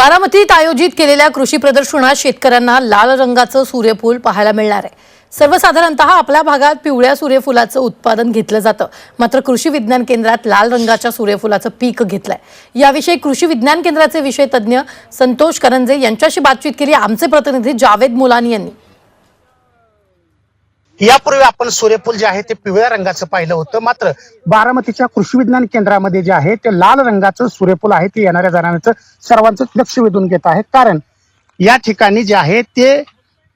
बारामतीत आयोजित केलेल्या कृषी प्रदर्शनात शेतकऱ्यांना लाल रंगाचं सूर्यफूल पाहायला मिळणार आहे. सर्वसाधारणतः आपल्या भागात पिवळ्या सूर्यफुलाचं उत्पादन घेतलं जातं. मात्र कृषी विज्ञान केंद्रात लाल रंगाच्या सूर्यफुलाचं पीक घेतलंय. याविषयी कृषी विज्ञान केंद्राचे विषय तज्ज्ञ संतोष करंजे यांच्याशी बातचीत केली आमचे प्रतिनिधी जावेद मुलानी यांनी. यापूर्वी आपण सूर्यफूल जे आहे ते पिवळ्या रंगाचं पाहिलं होतं. मात्र बारामतीच्या कृषी विज्ञान केंद्रामध्ये जे आहे ते लाल रंगाचं सूर्यफूल आहे ते येणाऱ्या जाणाऱ्याचं सर्वांचं लक्ष वेधून घेत आहे. कारण या ठिकाणी जे आहे ते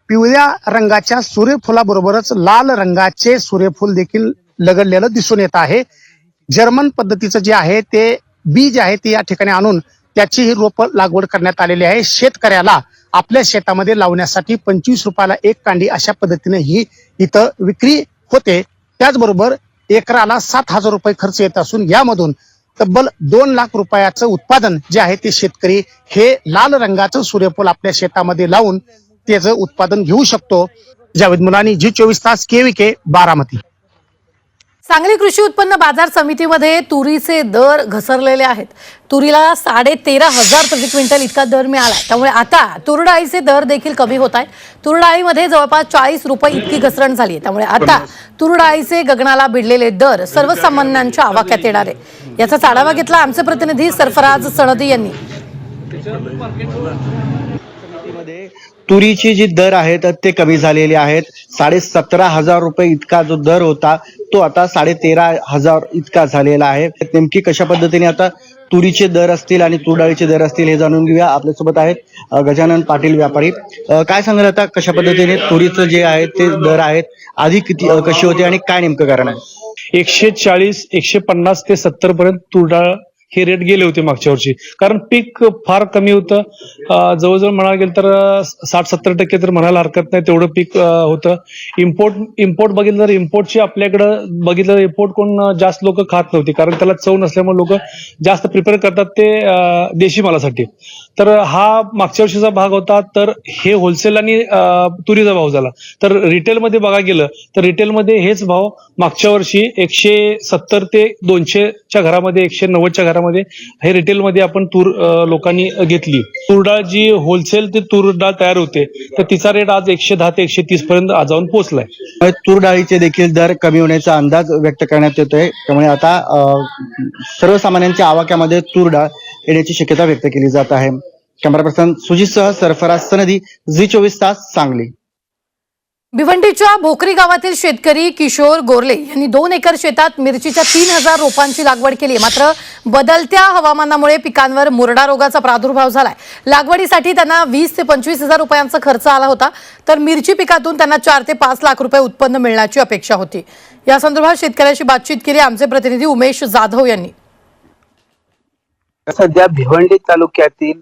पिवळ्या रंगाच्या सूर्यफुलाबरोबरच लाल रंगाचे सूर्यफूल देखील लगडलेलं दिसून येत आहे. जर्मन पद्धतीचं जे आहे ते बी जे आहे ते या ठिकाणी आणून त्याची ही रोप लागवड करण्यात आलेली आहे. शेतकऱ्याला आपल्या शेतामध्ये लावण्यासाठी पंचवीस रुपयाला एक कांडी अशा पद्धतीने ही इथं विक्री होते. त्याचबरोबर एकराला सात हजार रुपये खर्च येत असून यामधून तब्बल दोन लाख रुपयाचं उत्पादन जे आहे ते शेतकरी हे लाल रंगाचं सूर्यफूल आपल्या शेतामध्ये लावून त्याचं उत्पादन घेऊ शकतो. जावेद मुलानी जी चोवीस तास केविके बारामती. सांगली कृषी उत्पन्न बाजार समितीमध्ये तुरीचे दर घसरलेले आहेत. तुरीला साडे तेरा हजार प्रति क्विंटल इतका दर मिळाला त्यामुळे आता तुरडाळीचे दर देखील कमी होत आहेत. तुरडाळीमध्ये जवळपास चाळीस रुपये इतकी घसरण झाली आहे त्यामुळे आता तुरडाळीचे गगनाला भिडलेले दर सर्वसामान्यांच्या आवाक्यात येणार आहे. याचा आढावा घेतला आमचे प्रतिनिधी सरफराज सणदी यांनी. तुरीची जी दर आहेत ते कमी झालेले आहेत. साडे सतरा हजार रुपये इतका जो दर होता तो आता साडे तेरा हजार इतका झालेला आहे. नेमकी कशा पद्धतीने आता तुरीचे दर असतील आणि तुरडाळीचे दर असतील हे जाणून घेऊया. आपल्यासोबत आहेत गजानन पाटील व्यापारी. काय सांगाल आता कशा पद्धतीने तुरीचं जे आहे ते दर आहेत आधी किती कशी होती आणि काय नेमकं कारण आहे? एकशे चाळीस एकशे पन्नास ते सत्तर पर्यंत तुरडाळ हे रेट गेले होते मागच्या वर्षी. कारण पीक फार कमी होतं. जवळजवळ म्हणायला गेलं तर साठ सत्तर टक्के तर म्हणायला हरकत नाही तेवढं पीक होतं. इम्पोर्ट इम्पोर्ट बघितलं तर इम्पोर्टची आपल्याकडं बघितलं इम्पोर्ट कोण जास्त लोक खात नव्हती. कारण त्याला चव नसल्यामुळे लोक जास्त प्रिपेअर करतात ते देशी मालासाठी. तर हा मागच्या वर्षीचा भाग होता तर हे होलसेल आणि तुरीचा भाव झाला. तर रिटेलमध्ये बघा गेलं तर रिटेलमध्ये हेच भाव मागच्या वर्षी एकशे सत्तर ते दोनशेच्या घरामध्ये एकशे नव्वदच्या घरामध्ये हे रिटेलमध्ये आपण तूर लोकांनी घेतली. तूरडाळ जी होलसेल ते तूरडाळ तयार होते तर तिचा रेट आज एकशे दहा ते एकशे तीस पर्यंत आज जाऊन पोहोचलाय. तूर डाळीचे देखील दर कमी होण्याचा अंदाज व्यक्त करण्यात येतोय. त्यामुळे आता सर्वसामान्यांच्या आवाक्यामध्ये तूर डाळ येण्याची शक्यता व्यक्त केली जात आहे. कॅमेरा पर्सन सुजितसह सरफराज सनदी झी चोवीस तास सांगली. भिवंडीच्या भोकरी गावातील शेतकरी किशोर गोरले यांनी दोन एकर शेतात मिरचीच्या तीन हजार रोपांची लागवड केली. मात्र बदलत्या हवामानामुळे पिकांवर मुरडा रोगाचा प्रादुर्भाव झालाय. लागवडीसाठी त्यांना वीस ते पंचवीस हजार रुपयांचा खर्च आला होता. तर मिरची पिकातून त्यांना चार ते पाच लाख रुपये उत्पन्न मिळण्याची अपेक्षा होती. या संदर्भात शेतकऱ्याशी बातचीत केली आमचे प्रतिनिधी उमेश जाधव यांनी. सध्या भिवंडी तालुक्यातील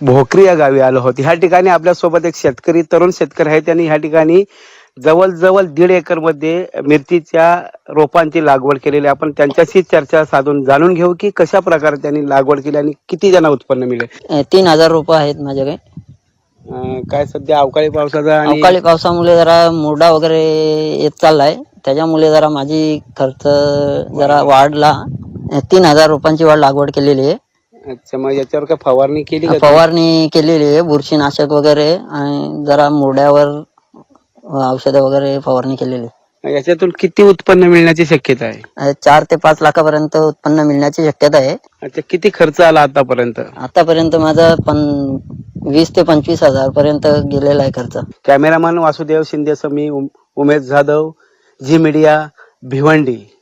भोकरी या गावी आलो होतो. ह्या ठिकाणी आपल्यासोबत एक शेतकरी तरुण शेतकरी आहे त्यांनी ह्या ठिकाणी जवळजवळ दीड एकरमध्ये मिरचीच्या रोपांची लागवड केलेली आहे. आपण त्यांच्याशी चर्चा साधून जाणून घेऊ की कशा प्रकारे त्यांनी लागवड केली आणि किती त्यांना उत्पन्न मिळेल? तीन हजार रुपये आहेत माझ्याकडे. अं, काय सध्या अवकाळी पावसाचा आणि अवकाळी पावसामुळे जरा मुरडा वगैरे येत चाललाय. त्याच्यामुळे जरा माझी खर्च जरा वाढला. तीन हजार रुपयांची वाढ लागवड केलेली आहे. अच्छा मग याच्यावर काय फवारणी केली का? फवारणी केलेली आहे बुरशीनाशक वगैरे आणि जरा मुरड्यावर औषधं वगैरे फवारणी केलेली आहे. याच्यातून किती उत्पन्न मिळण्याची शक्यता आहे? अ, चार ते पाच लाखापर्यंत उत्पन्न मिळण्याची शक्यता आहे. अच्छा किती खर्च आला आतापर्यंत? आतापर्यंत माझा पण वीस ते पंचवीस हजार पर्यंत गेलेला आहे खर्च. कॅमेरामॅन वासुदेव शिंदे मी उम- उमेश जाधव झी मीडिया भिवंडी.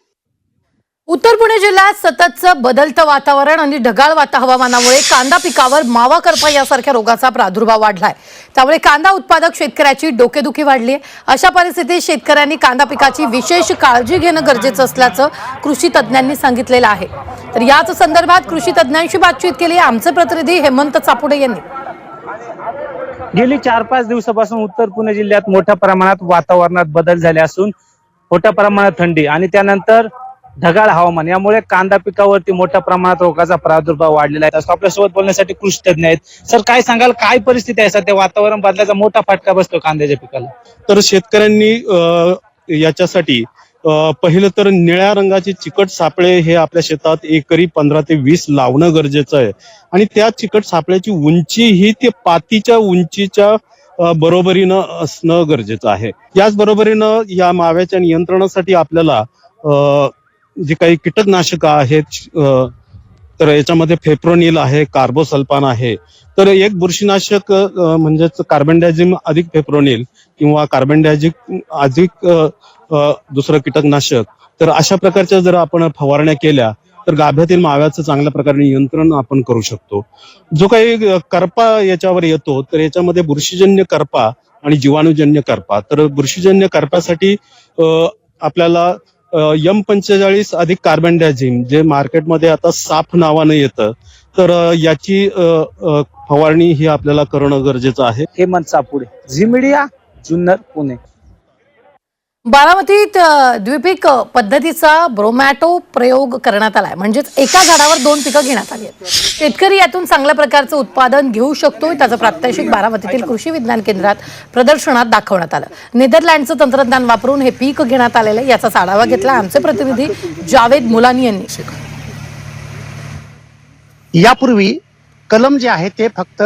उत्तर पुणे जिल्ह्यात सततचं बदलतं वातावरण आणि ढगाळ वाता हवामानामुळे कांदा पिकावर मावा करपा यासारख्या रोगाचा प्रादुर्भाव वाढलाय. त्यामुळे कांदा उत्पादक शेतकऱ्याची डोकेदुखी वाढली आहे अशा परिस्थितीत शेतकऱ्यांनी कांदा पिकाची विशेष काळजी घेणं गरजेचं असल्याचं कृषी तज्ज्ञांनी सांगितलेलं आहे. तर याच संदर्भात कृषी तज्ज्ञांशी बातचीत केली आमचे प्रतिनिधी हेमंत चापुडे यांनी. गेली चार पाच दिवसापासून उत्तर पुणे जिल्ह्यात मोठ्या प्रमाणात वातावरणात बदल झाले असून मोठ्या प्रमाणात थंडी आणि त्यानंतर ढगाळ हवामान. यामुळे कांदा पिकावरती मोठ्या प्रमाणात रोगाचा प्रादुर्भाव वाढलेला आहे. आपल्यासोबत बोलण्यासाठी कृषी तज्ञ आहेत. सर काय सांगाल? काय परिस्थिती आहे? सध्या वातावरण बदलाचा मोठा फटका बसतो कांद्याच्या पिकाला. तर शेतकऱ्यांनी अ, याच्यासाठी पहिलं तर निळ्या रंगाचे चिकट सापळे हे आपल्या शेतात एकरी पंधरा ते वीस लावणं गरजेचं आहे. आणि त्या चिकट सापळ्याची उंची ही ते पातीच्या उंचीच्या बरोबरीनं असणं गरजेचं आहे. याच बरोबरीनं या माव्याच्या नियंत्रणासाठी आपल्याला अ, जे काही कीटकनाशक आहेत तर याच्यामध्ये फेप्रोनिल आहे कार्बोसल्फान आहे. तर एक बुरशीनाशक म्हणजेच कार्बन डायझिम अधिक फेप्रोनिल किंवा कार्बन डायझिम अधिक दुसरं कीटकनाशक. तर अशा प्रकारच्या जर आपण फवारण्या केल्या तर गाभ्यातील माव्याचं चांगल्या प्रकारे नियंत्रण आपण करू शकतो. जो काही करपा याच्यावर येतो तर याच्यामध्ये बुरशीजन्य करपा आणि जीवाणूजन्य करपा. तर बुरशीजन्य करपासाठी आपल्याला यम पंचेचाळीस अधिक कार्बन डायझिम जे मार्केटमध्ये आता साफ नावानं येतं तर याची फवारणी ही आपल्याला करणं गरजेचं आहे. Hemant Sapude Zee media Junnar Pune. बारामतीत द्विपीक पद्धतीचा ब्रोमॅटो प्रयोग करण्यात आलाय. म्हणजेच एका झाडावर दोन पिकं घेण्यात आली आहेत. शेतकरी यातून चांगल्या प्रकारचं उत्पादन घेऊ शकतो त्याचं प्रात्यक्षिक बारामतीतील कृषी विज्ञान केंद्रात प्रदर्शनात दाखवण्यात आलं. नेदरलँडचं तंत्रज्ञान वापरून हे पीक घेण्यात आलेलं आहे याचाच आढावा घेतला आमचे प्रतिनिधी जावेद मुलानी यांनी. यापूर्वी कलम जे आहे ते फक्त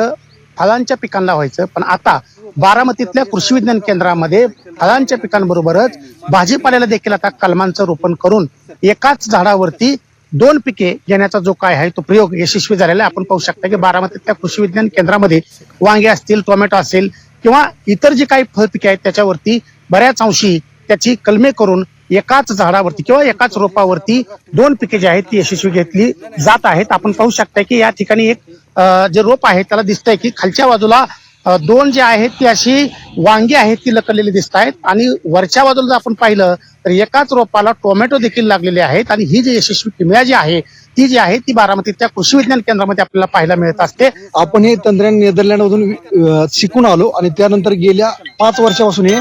फळांच्या पिकांना व्हायचं. पण आता बारामतीतल्या कृषी विज्ञान केंद्रामध्ये फळांच्या पिकांबरोबरच भाजीपाल्याला देखील आता कलमांचं रोपण करून एकाच झाडावरती दोन पिके घेण्याचा जो काय आहे तो प्रयोग यशस्वी झालेला आहे. आपण पाहू शकता की बारामतीतल्या कृषी विज्ञान केंद्रामध्ये वांगे असतील टोमॅटो असेल किंवा इतर जी काही फळपिके आहेत त्याच्यावरती बऱ्याच अंशी त्याची कलमे करून एकाच झाडावरती किंवा एकाच रोपावरती दोन पिके जी आहेत ती यशस्वी घेतली जात आहेत. आपण पाहू शकता की या ठिकाणी एक जे रोप आहे त्याला दिसतंय की खालच्या बाजूला दोन जे आहेत ती अशी वांगी आहेत ती लकडलेली दिसत आहेत. आणि वरच्या बाजूला जर आपण पाहिलं तर एकाच रोपाला टोमॅटो देखील लागलेले आहेत. आणि ही जी यशस्वी किमया जी आहे ती जी आहे ती बारामतीच्या कृषी विज्ञान केंद्रामध्ये आपल्याला पाहायला मिळत असते. आपण हे तंत्रज्ञान नेदरलँड मधून शिकून आलो आणि त्यानंतर गेल्या पाच वर्षापासून हे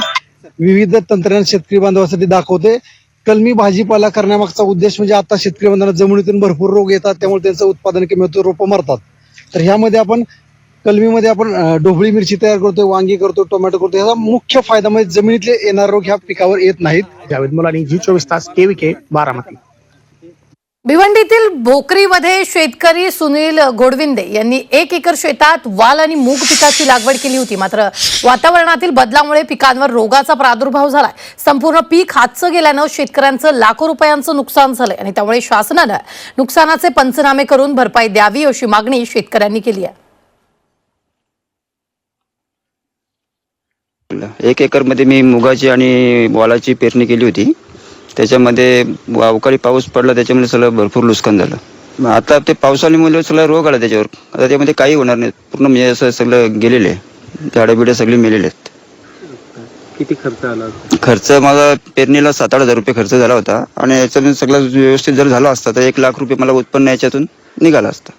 विविध तंत्रज्ञान शेतकरी बांधवासाठी दाखवते. कलमी भाजीपाला करण्यामागचा उद्देश म्हणजे आता शेतकरी बांधवांना जमिनीतून भरपूर रोग येतात त्यामुळे त्यांचं उत्पादन कमी होतं रोपं मरतात. तर ह्यामध्ये आपण कलमीमध्ये आपण ढोबळी मिरची तयार करतो वांगी करतो टोमॅटो करतो ह्याचा मुख्य फायदा म्हणजे जमिनीतले येणारे रोग ह्या पिकावर येत नाहीत. जावेद मुलानी जी चोवीस तास केविके बारामती. भिवंडीतील भोकरीमध्ये शेतकरी सुनील घोडविंदे यांनी एक एकर शेतात वाल आणि मूग पिकाची लागवड केली होती. मात्र वातावरणातील बदलामुळे पिकांवर रोगाचा प्रादुर्भाव झालाय. संपूर्ण पीक हातचं गेल्यानं शेतकऱ्यांचं लाखो रुपयांचं नुकसान झालंय आणि त्यामुळे शासनानं नुकसानाचे पंचनामे करून भरपाई द्यावी अशी मागणी शेतकऱ्यांनी केली आहे. एक एकरमध्ये मी मुगाची आणि वालाची पेरणी केली होती. त्याच्यामध्ये अवकाळी पाऊस पडला त्याच्यामुळे सगळं भरपूर नुकसान झालं. मग आता ते पावसामुळे सगळं रोग आला त्याच्यावर. आता त्यामध्ये काही होणार नाही. पूर्ण म्हणजे असं सगळं गेलेले आहे. झाडं बिडं सगळी मेलेले आहेत. किती खर्च आला खर्च माझा पेरणीला सात आठ हजार रुपये खर्च झाला होता. आणि याच्यातून सगळं व्यवस्थित जर झाला असता तर एक लाख रुपये मला उत्पन्न याच्यातून निघाला असता.